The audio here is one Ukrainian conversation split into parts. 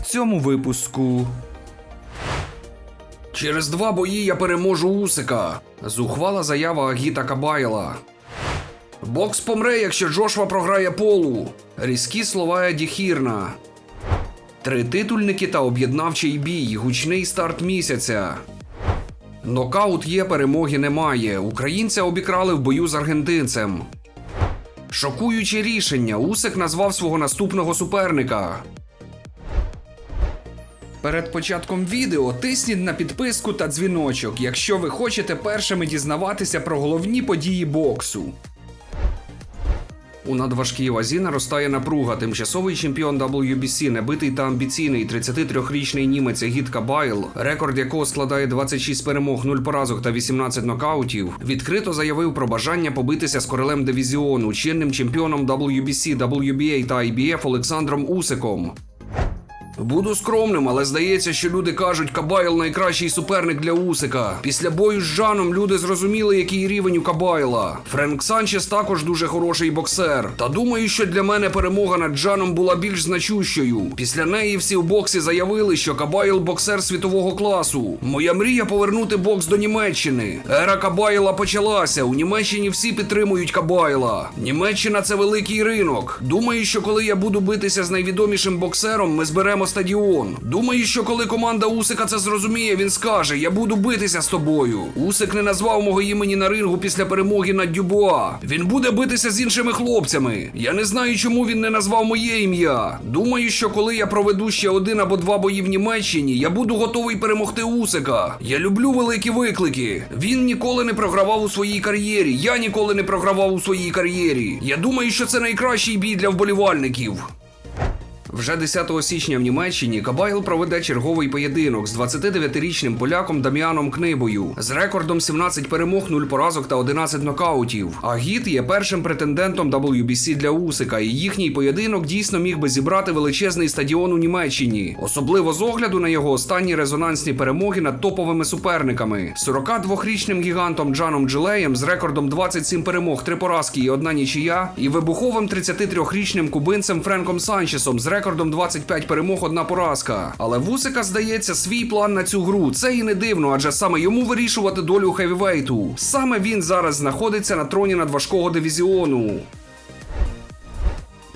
в цьому випуску. Через два бої я переможу Усика. Зухвала заява Агіта Кабайла. Бокс помре, якщо Джошва програє полу. Різкі слова Еді Хірна. Три титульники та об'єднавчий бій. Гучний старт місяця. Нокаут є, перемоги немає. Українця обікрали в бою з аргентинцем. Шокуюче рішення. Усик назвав свого наступного суперника. Перед початком відео тисніть на підписку та дзвіночок, якщо ви хочете першими дізнаватися про головні події боксу. У надважкій вазі наростає напруга. Тимчасовий чемпіон WBC, небитий та амбіційний 33-річний німець Гіт Кабайл, рекорд якого складає 26 перемог, 0 поразок та 18 нокаутів, відкрито заявив про бажання побитися з королем дивізіону, чинним чемпіоном WBC, WBA та IBF Олександром Усиком. Буду скромним, але здається, що люди кажуть, Кабайл найкращий суперник для Усика. Після бою з Жаном люди зрозуміли, який рівень у Кабайла. Френк Санчес також дуже хороший боксер. Та думаю, що для мене перемога над Джаном була більш значущою. Після неї всі в боксі заявили, що Кабайл боксер світового класу. Моя мрія повернути бокс до Німеччини. Ера Кабайла почалася. У Німеччині всі підтримують Кабайла. Німеччина це великий ринок. Думаю, що коли я буду битися з найвідомішим боксером, ми зберемо стадіон. Думаю, що коли команда Усика це зрозуміє, він скаже: Я буду битися з тобою. Усик не назвав мого імені на рингу після перемоги над Дюбуа. Він буде битися з іншими хлопцями. Я не знаю, чому він не назвав моє ім'я. Думаю, що коли я проведу ще один або два бої в Німеччині, я буду готовий перемогти Усика. Я люблю великі виклики. Він ніколи не програвав у своїй кар'єрі. Я ніколи не програвав у своїй кар'єрі. Я думаю, що це найкращий бій для вболівальників. Вже 10 січня в Німеччині Кабайл проведе черговий поєдинок з 29-річним поляком Дам'яном Книбою з рекордом 17 перемог, 0 поразок та 11 нокаутів. А Гіт є першим претендентом WBC для Усика, і їхній поєдинок дійсно міг би зібрати величезний стадіон у Німеччині, особливо з огляду на його останні резонансні перемоги над топовими суперниками. 42-річним гігантом Джаном Джилеєм з рекордом 27 перемог, 3 поразки і одна нічия, і вибуховим 33-річним кубинцем Френком Санчесом з рекордом 25 перемог, одна поразка. Але Вусика здається свій план на цю гру. Це і не дивно, адже саме йому вирішувати долю хевівейту. Саме він зараз знаходиться на троні надважкого дивізіону.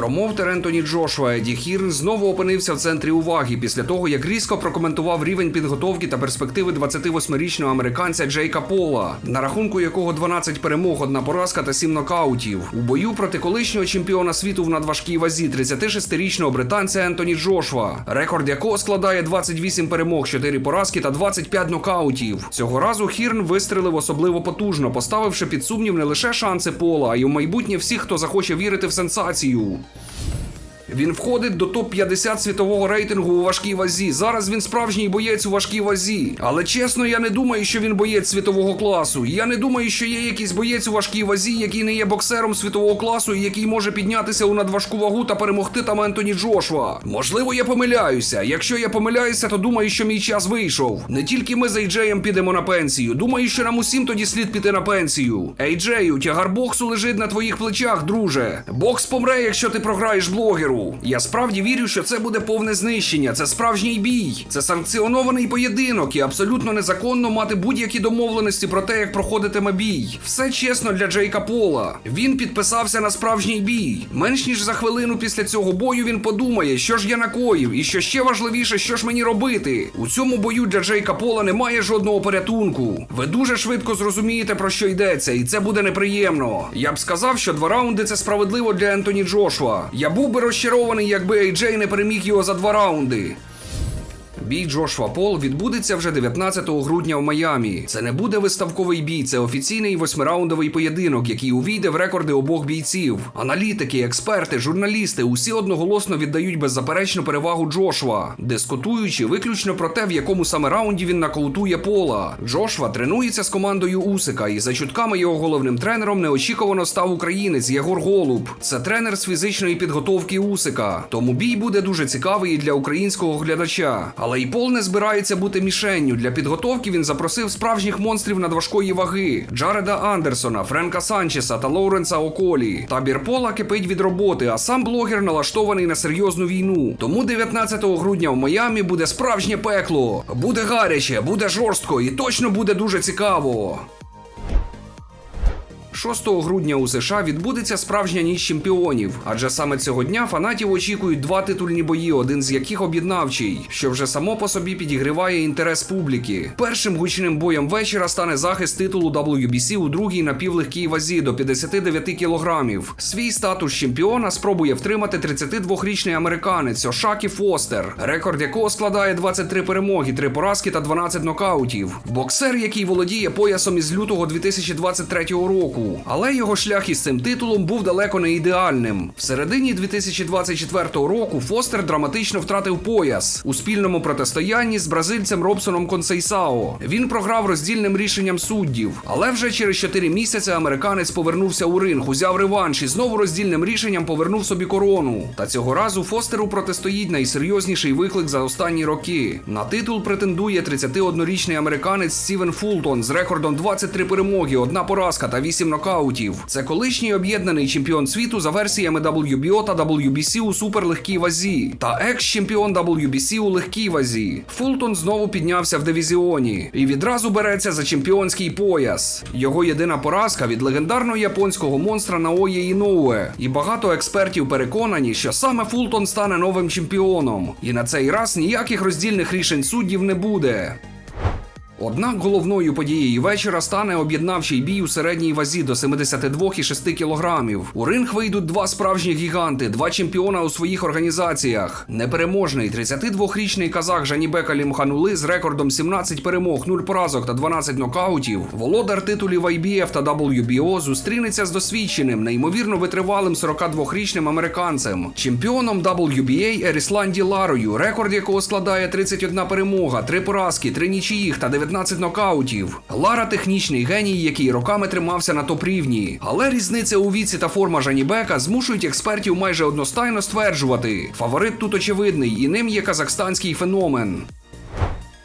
Промоутер Ентоні Джошуа Еді Хірн знову опинився в центрі уваги після того, як різко прокоментував рівень підготовки та перспективи 28-річного американця Джейка Пола, на рахунку якого 12 перемог, одна поразка та 7 нокаутів. У бою проти колишнього чемпіона світу в надважкій вазі 36-річного британця Ентоні Джошуа, рекорд якого складає 28 перемог, 4 поразки та 25 нокаутів. Цього разу Хірн вистрелив особливо потужно, поставивши під сумнів не лише шанси Пола, а й у майбутнє всіх, хто захоче вірити в сенсацію. Він входить до топ-50 світового рейтингу у важкій вазі. Зараз він справжній боєць у важкій вазі. Але чесно, я не думаю, що він боєць світового класу. Я не думаю, що є якийсь боєць у важкій вазі, який не є боксером світового класу і який може піднятися у надважку вагу та перемогти там Ентоні Джошуа. Можливо, я помиляюся. Якщо я помиляюся, то думаю, що мій час вийшов. Не тільки ми з Ейджеєм підемо на пенсію. Думаю, що нам усім тоді слід піти на пенсію. Ейджею, тягар боксу лежить на твоїх плечах, друже. Бокс помре, якщо ти програєш блогеру. Я справді вірю, що це буде повне знищення. Це справжній бій. Це санкціонований поєдинок і абсолютно незаконно мати будь-які домовленості про те, як проходитиме бій. Все чесно для Джейка Пола. Він підписався на справжній бій. Менш ніж за хвилину після цього бою він подумає, що ж я накоїв, і що ще важливіше, що ж мені робити. У цьому бою для Джейка Пола немає жодного порятунку. Ви дуже швидко зрозумієте про що йдеться, і це буде неприємно. Я б сказав, що два раунди це справедливо для Ентоні Джошуа. Я був би розчарований, якби Ейджей не переміг його за два раунди. Бій Джошуа Пол відбудеться вже 19 грудня в Майамі. Це не буде виставковий бій, це офіційний восьмираундовий поєдинок, який увійде в рекорди обох бійців. Аналітики, експерти, журналісти усі одноголосно віддають беззаперечну перевагу Джошуа, дискутуючи виключно про те, в якому саме раунді він нокаутує Пола. Джошуа тренується з командою Усика, і за чутками його головним тренером неочікувано став українець Єгор Голуб. Це тренер з фізичної підготовки Усика. Тому бій буде дуже цікавий і для українського глядача. Але Й Пол не збирається бути мішенню. Для підготовки він запросив справжніх монстрів надважкої ваги: Джареда Андерсона, Френка Санчеса та Лоуренса Околі. Табір Пола кипить від роботи, а сам блогер налаштований на серйозну війну. Тому 19 грудня в Майамі буде справжнє пекло. Буде гаряче, буде жорстко і точно буде дуже цікаво. 6 грудня у США відбудеться справжня ніч чемпіонів, адже саме цього дня фанатів очікують два титульні бої, один з яких об'єднавчий, що вже само по собі підігріває інтерес публіки. Першим гучним боєм вечора стане захист титулу WBC у другій напівлегкій вазі до 59 кілограмів. Свій статус чемпіона спробує втримати 32-річний американець Ошакі Фостер, рекорд якого складає 23 перемоги, 3 поразки та 12 нокаутів. Боксер, який володіє поясом із лютого 2023 року. Але його шлях із цим титулом був далеко не ідеальним. В середині 2024 року Фостер драматично втратив пояс у спільному протистоянні з бразильцем Робсоном Консейсао. Він програв роздільним рішенням суддів, але вже через 4 місяці американець повернувся у ринг, узяв реванш і знову роздільним рішенням повернув собі корону. Та цього разу Фостеру протистоїть найсерйозніший виклик за останні роки. На титул претендує 31-річний американець Стівен Фултон з рекордом 23 перемоги, одна поразка та 8 нокаутів. Це колишній об'єднаний чемпіон світу за версіями WBO та WBC у суперлегкій вазі та екс-чемпіон WBC у легкій вазі. Фултон знову піднявся в дивізіоні і відразу береться за чемпіонський пояс. Його єдина поразка від легендарного японського монстра Наоє Іноуе. І багато експертів переконані, що саме Фултон стане новим чемпіоном. І на цей раз ніяких роздільних рішень суддів не буде. Однак головною подією вечора стане об'єднавчий бій у середній вазі до 72,6 кілограмів. У ринг вийдуть два справжні гіганти, два чемпіона у своїх організаціях. Непереможний 32-річний казах Жанібек Алімханули з рекордом 17 перемог, 0 поразок та 12 нокаутів. Володар титулів IBF та WBO зустрінеться з досвідченим, неймовірно витривалим 42-річним американцем, чемпіоном WBA Ерісланді Ларою, рекорд якого складає 31 перемога, 3 поразки, 3 нічиїх та 19 нокаутів. Лара технічний геній, який роками тримався на топ-рівні. Але різниця у віці та форма Жанібека змушують експертів майже одностайно стверджувати. Фаворит тут очевидний, і ним є казахстанський феномен.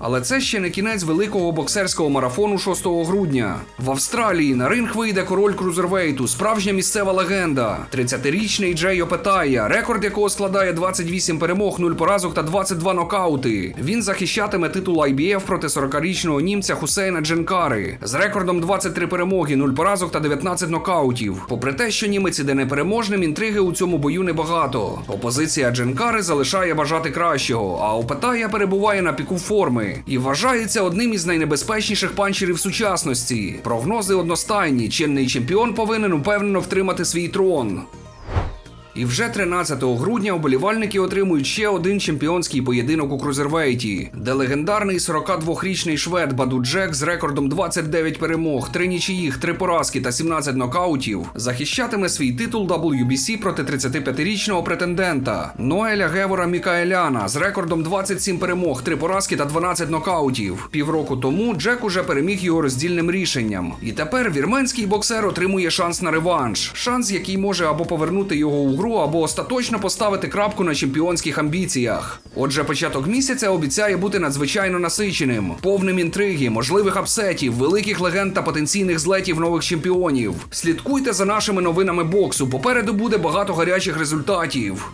Але це ще не кінець великого боксерського марафону 6 грудня. В Австралії на ринг вийде король крузервейту, справжня місцева легенда. 30-річний Джей Опетая, рекорд якого складає 28 перемог, 0 поразок та 22 нокаути. Він захищатиме титул IBF проти 40-річного німця Хусейна Дженкари з рекордом 23 перемоги, 0 поразок та 19 нокаутів. Попри те, що німець іде непереможним, інтриги у цьому бою небагато. Опозиція Дженкари залишає бажати кращого, а Опетая перебуває на піку форми і вважається одним із найнебезпечніших панчерів сучасності. Прогнози одностайні. Чинний чемпіон повинен упевнено втримати свій трон. І вже 13 грудня вболівальники отримують ще один чемпіонський поєдинок у крузервейті, де легендарний 42-річний швед Баду Джек з рекордом 29 перемог, 3 нічиїх, 3 поразки та 17 нокаутів захищатиме свій титул WBC проти 35-річного претендента Ноеля Гевора Мікаеляна з рекордом 27 перемог, 3 поразки та 12 нокаутів. Півроку тому Джек уже переміг його роздільним рішенням. І тепер вірменський боксер отримує шанс на реванш, шанс, який може або повернути його у гру, або остаточно поставити крапку на чемпіонських амбіціях. Отже, початок місяця обіцяє бути надзвичайно насиченим, повним інтриги, можливих апсетів, великих легенд та потенційних злетів нових чемпіонів. Слідкуйте за нашими новинами боксу. Попереду буде багато гарячих результатів.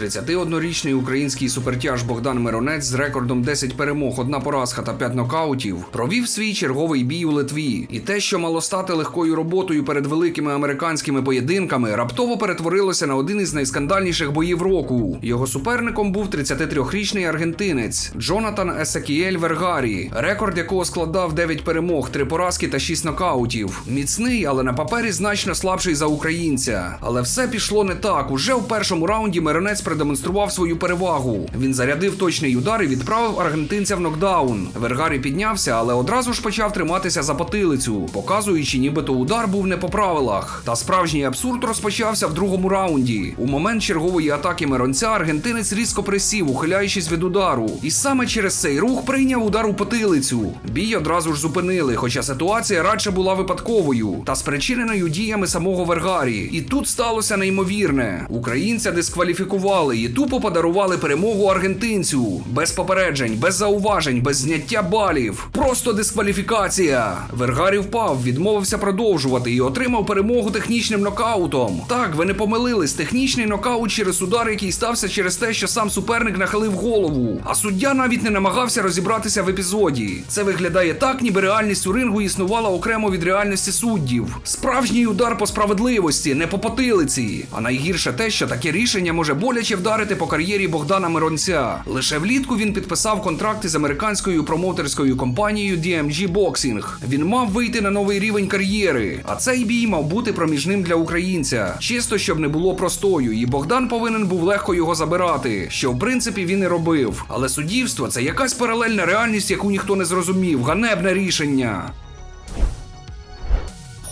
31-річний український супертяж Богдан Миронець з рекордом 10 перемог, одна поразка та 5 нокаутів провів свій черговий бій у Литві. І те, що мало стати легкою роботою перед великими американськими поєдинками, раптово перетворилося на один із найскандальніших боїв року. Його суперником був 33-річний аргентинець Джонатан Есекіель Вергарі, рекорд якого складав 9 перемог, 3 поразки та 6 нокаутів. Міцний, але на папері значно слабший за українця. Але все пішло не так. Уже в першому раунді Миронець продемонстрував свою перевагу. Він зарядив точний удар і відправив аргентинця в нокдаун. Вергарі піднявся, але одразу ж почав триматися за потилицю, показуючи, нібито удар був не по правилах. Та справжній абсурд розпочався в другому раунді. У момент чергової атаки Миронця аргентинець різко присів, ухиляючись від удару. І саме через цей рух прийняв удар у потилицю. Бій одразу ж зупинили, хоча ситуація радше була випадковою та спричиненою діями самого Вергарі. І тут сталося неймовірне. Українця дискваліфікували. Проігнорували і тупо подарували перемогу аргентинцю. Без попереджень, без зауважень, без зняття балів. Просто дискваліфікація. Вергарі впав, відмовився продовжувати і отримав перемогу технічним нокаутом. Так, ви не помилились. Технічний нокаут через удар, який стався через те, що сам суперник нахилив голову. А суддя навіть не намагався розібратися в епізоді. Це виглядає так, ніби реальність у рингу існувала окремо від реальності суддів. Справжній удар по справедливості, не по потилиці. А найгірше те, що таке рішення може боляче вдарити по кар'єрі Богдана Миронця. Лише влітку він підписав контракт із американською промоутерською компанією DMG Boxing. Він мав вийти на новий рівень кар'єри, а цей бій мав бути проміжним для українця. Чисто щоб не було простою, і Богдан повинен був легко його забирати, що в принципі він і робив. Але суддівство це якась паралельна реальність, яку ніхто не зрозумів. Ганебне рішення.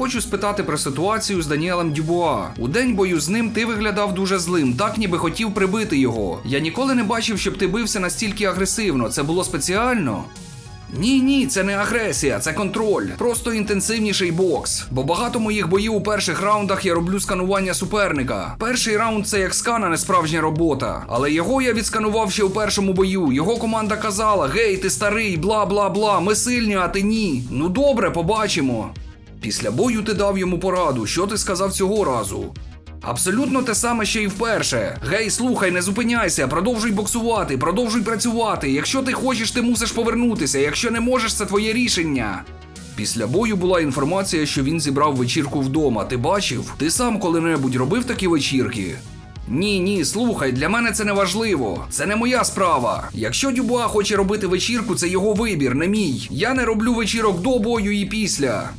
Хочу спитати про ситуацію з Даніелем Дюбуа. У день бою з ним ти виглядав дуже злим, так ніби хотів прибити його. Я ніколи не бачив, щоб ти бився настільки агресивно. Це було спеціально. Ні, ні, це не агресія, це контроль. Просто інтенсивніший бокс. Бо багато моїх боїв у перших раундах я роблю сканування суперника. Перший раунд це як скан, а не справжня робота. Але його я відсканував ще у першому бою. Його команда казала: Гей, ти старий, бла бла бла, ми сильні, а ти ні. Ну добре, побачимо. Після бою ти дав йому пораду. Що ти сказав цього разу? Абсолютно те саме, що і вперше. Гей, слухай, не зупиняйся, продовжуй боксувати, продовжуй працювати. Якщо ти хочеш, ти мусиш повернутися. Якщо не можеш, це твоє рішення. Після бою була інформація, що він зібрав вечірку вдома. Ти бачив? Ти сам коли-небудь робив такі вечірки? Ні, ні, слухай, для мене це не важливо. Це не моя справа. Якщо Дюбуа хоче робити вечірку, це його вибір, не мій. Я не роблю вечірок до бою і після.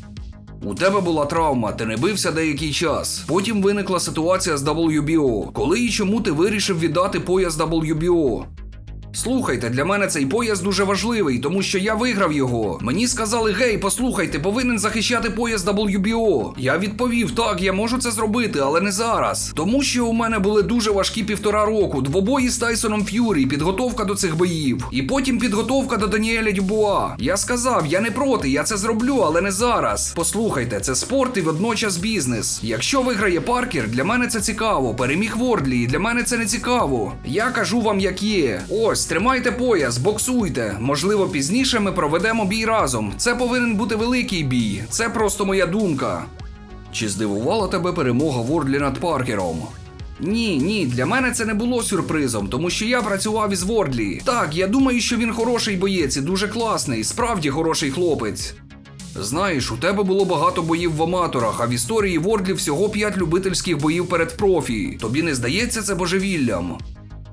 У тебе була травма, ти не бився деякий час. Потім виникла ситуація з WBO. Коли і чому ти вирішив віддати пояс WBO? Слухайте, для мене цей пояс дуже важливий, тому що я виграв його. Мені сказали, гей, послухай, ти повинен захищати пояс WBO. Я відповів, так, я можу це зробити, але не зараз. Тому що у мене були дуже важкі півтора року, двобої з Тайсоном Ф'юрі, підготовка до цих боїв. І потім підготовка до Даніеля Дюбуа. Я сказав, я не проти, я це зроблю, але не зараз. Послухайте, це спорт і водночас бізнес. Якщо виграє Паркер, для мене це цікаво. Переміг Вордлі, і для мене це не цікаво. Я кажу вам, як є. Ось, тримайте пояс, боксуйте. Можливо, пізніше ми проведемо бій разом. Це повинен бути великий бій. Це просто моя думка. Чи здивувала тебе перемога Вордлі над Паркером? Ні, ні, для мене це не було сюрпризом, тому що я працював із Вордлі. Так, я думаю, що він хороший боєць і дуже класний, справді хороший хлопець. Знаєш, у тебе було багато боїв в аматорах, а в історії Вордлі всього 5 любительських боїв перед профі. Тобі не здається це божевіллям?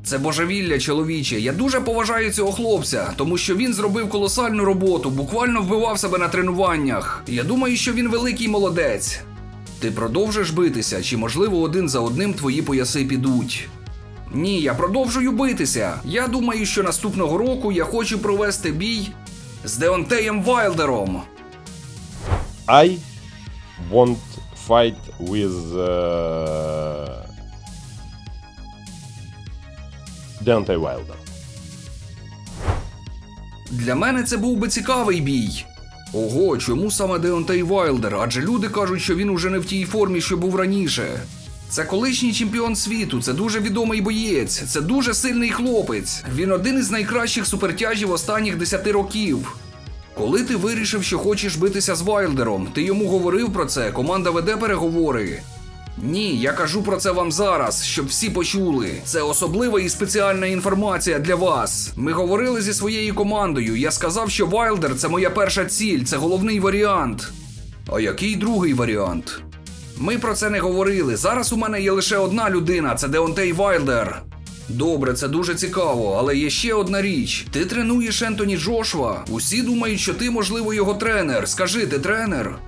Це божевілля, чоловіче. Я дуже поважаю цього хлопця, тому що він зробив колосальну роботу, буквально вбивав себе на тренуваннях. Я думаю, що він великий молодець. Ти продовжиш битися, чи можливо один за одним твої пояси підуть? Ні, я продовжую битися. Я думаю, що наступного року я хочу провести бій з Деонтеєм Вайлдером. I won't fight with uh, Deontay Wilder. Для мене це був би цікавий бій. Ого, чому саме Деонтей Вайлдер? Адже люди кажуть, що він уже не в тій формі, що був раніше. Це колишній чемпіон світу, це дуже відомий боєць, це дуже сильний хлопець. Він один із найкращих супертяжів останніх 10 років. Коли ти вирішив, що хочеш битися з Вайлдером, ти йому говорив про це, команда веде переговори. Ні, я кажу про це вам зараз, щоб всі почули. Це особлива і спеціальна інформація для вас. Ми говорили зі своєю командою. Я сказав, що Вайлдер це моя перша ціль, це головний варіант. А який другий варіант? Ми про це не говорили. Зараз у мене є лише одна людина це Деонтей Вайлдер. Добре, це дуже цікаво, але є ще одна річ. Ти тренуєш Ентоні Джошва. Усі думають, що ти, можливо, його тренер. Скажи, ти тренер?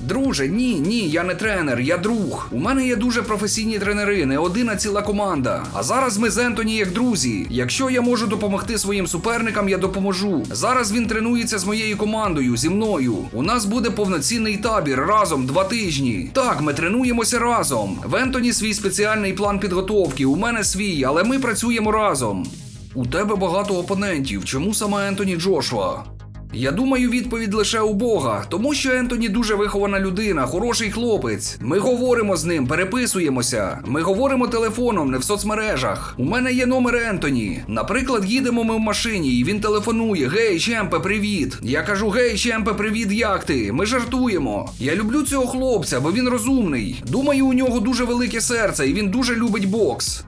Друже, ні, ні, я не тренер, я друг. У мене є дуже професійні тренери, не один, а ціла команда. А зараз ми з Ентоні як друзі. Якщо я можу допомогти своїм суперникам, я допоможу. Зараз він тренується з моєю командою, зі мною. У нас буде повноцінний табір разом два тижні. Так, ми тренуємося разом. В Ентоні свій спеціальний план підготовки. У мене свій, але ми працюємо разом. У тебе багато опонентів. Чому саме Ентоні Джошуа? Я думаю, відповідь лише у Бога, тому що Ентоні дуже вихована людина, хороший хлопець. Ми говоримо з ним, переписуємося. Ми говоримо телефоном, не в соцмережах. У мене є номер Ентоні. Наприклад, їдемо ми в машині, і він телефонує: Гей, Чемпе, привіт. Я кажу: Гей, Чемпе, привіт, як ти? Ми жартуємо. Я люблю цього хлопця, бо він розумний. Думаю, у нього дуже велике серце, і він дуже любить бокс.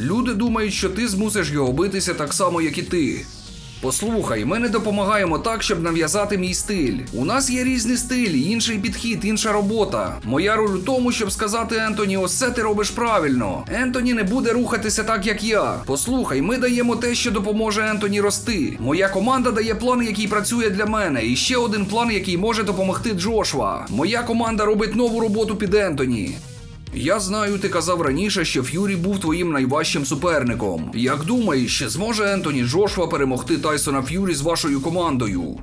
Люди думають, що ти змусиш його битися так само, як і ти. Послухай, ми не допомагаємо так, щоб нав'язати мій стиль. У нас є різні стилі, інший підхід, інша робота. Моя роль у тому, щоб сказати Ентоні, ось ти робиш правильно. Ентоні не буде рухатися так, як я. Послухай, ми даємо те, що допоможе Ентоні рости. Моя команда дає план, який працює для мене, і ще один план, який може допомогти Джошва. Моя команда робить нову роботу під Ентоні. Я знаю, ти казав раніше, що Ф'юрі був твоїм найважчим суперником. Як думаєш, чи зможе Ентоні Джошуа перемогти Тайсона Ф'юрі з вашою командою?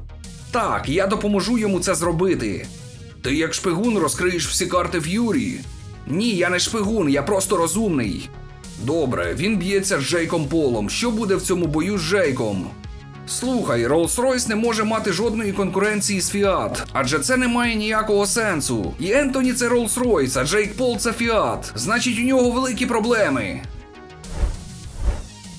Так, я допоможу йому це зробити. Ти як шпигун розкриєш всі карти Ф'юрі? Ні, я не шпигун, я просто розумний. Добре, він б'ється з Джейком Полом. Що буде в цьому бою з Джейком? Слухай, Rolls-Royce не може мати жодної конкуренції з Fiat, адже це не має ніякого сенсу. І Ентоні це Rolls-Royce, а Джейк Пол це Fiat. Значить, у нього великі проблеми.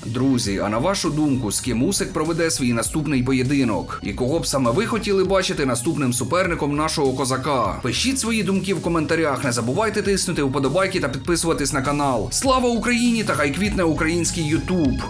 Друзі, а на вашу думку, з ким Усик проведе свій наступний поєдинок? І кого б саме ви хотіли бачити наступним суперником нашого козака? Пишіть свої думки в коментарях, не забувайте тиснути вподобайки та підписуватись на канал. Слава Україні та хай квітне український Ютуб!